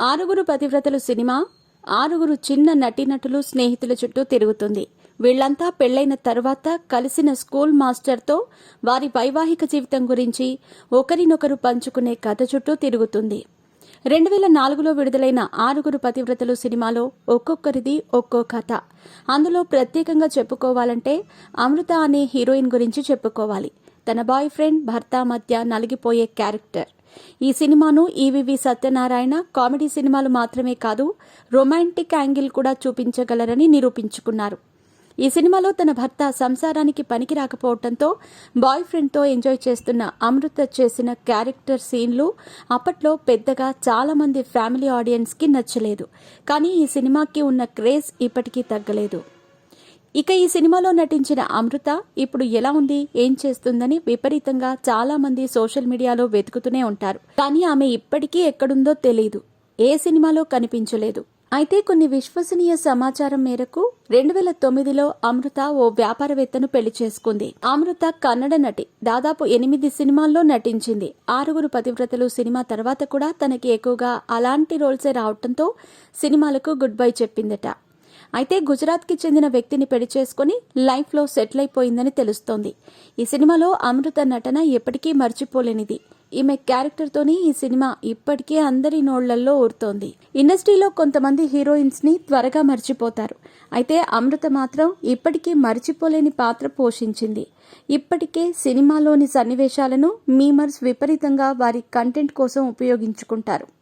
ఆరుగురు పతివ్రతలు సినిమా ఆరుగురు చిన్న నటీనటులు స్నేహితుల చుట్టూ తిరుగుతుంది. వీళ్ళంతా పెళ్ళైన తర్వాత కలిసిన స్కూల్ మాస్టర్తో వారి వైవాహిక జీవితం గురించి ఒకరినొకరు పంచుకునే కథ చుట్టూ తిరుగుతుంది. రెండు వేల నాలుగులో విడుదలైన ఆరుగురు పతివ్రతలు సినిమాలో ఒక్కొక్కరిది ఒక్కో కథ. అందులో ప్రత్యేకంగా చెప్పుకోవాలంటే అమృత అనే హీరోయిన్ గురించి చెప్పుకోవాలి. తన బాయ్ ఫ్రెండ్ భర్త మధ్య నలిగిపోయే క్యారెక్టర్. ఈ సినిమాను ఈవివి సత్యనారాయణ కామెడీ సినిమాలు మాత్రమే కాదు రొమాంటిక్ యాంగిల్ కూడా చూపించగలరని నిరూపించుకున్నారు. ఈ సినిమాలో తన భర్త సంసారానికి పనికి రాకపోవడంతో బాయ్ ఫ్రెండ్తో ఎంజాయ్ చేస్తున్న అమృత చేసిన క్యారెక్టర్ సీన్లు అప్పట్లో పెద్దగా చాలా మంది ఫ్యామిలీ ఆడియన్స్కి నచ్చలేదు. కానీ ఈ సినిమాకి ఉన్న క్రేజ్ ఇప్పటికీ తగ్గలేదు. ఇక ఈ సినిమాలో నటించిన అమృత ఇప్పుడు ఎలా ఉంది ఏం చేస్తుందని విపరీతంగా చాలా మంది సోషల్ మీడియాలో వెతుకుతూనే ఉంటారు. కానీ ఆమె ఇప్పటికీ ఎక్కడుందో తెలియదు ఏ సినిమాలో కనిపించలేదు. అయితే కొన్ని విశ్వసనీయ సమాచారం మేరకు రెండు వేల తొమ్మిదిలో అమృత ఓ వ్యాపారవేత్తను పెళ్ళి చేసుకుంది. అమృత కన్నడ నటి. దాదాపు ఎనిమిది సినిమాల్లో నటించింది. ఆరుగురు పతివ్రతలు సినిమా తర్వాత కూడా తనకి ఎక్కువగా అలాంటి రోల్సే రావడంతో సినిమాలకు గుడ్ బై చెప్పిందట. అయితే గుజరాత్కి చెందిన వ్యక్తిని పెళ్ళి చేసుకుని లైఫ్లో సెటిల్ అయిపోయిందని తెలుస్తోంది. ఈ సినిమాలో అమృత నటన ఎప్పటికీ మర్చిపోలేనిది. ఈమె క్యారెక్టర్తోని ఈ సినిమా ఇప్పటికే అందరి నోళ్ళల్లో ఊరుతోంది. ఇండస్ట్రీలో కొంతమంది హీరోయిన్స్ని త్వరగా మర్చిపోతారు. అయితే అమృత మాత్రం ఇప్పటికీ మర్చిపోలేని పాత్ర పోషించింది. ఇప్పటికే సినిమాలోని సన్నివేశాలను మీమర్స్ విపరీతంగా వారి కంటెంట్ కోసం ఉపయోగించుకుంటారు.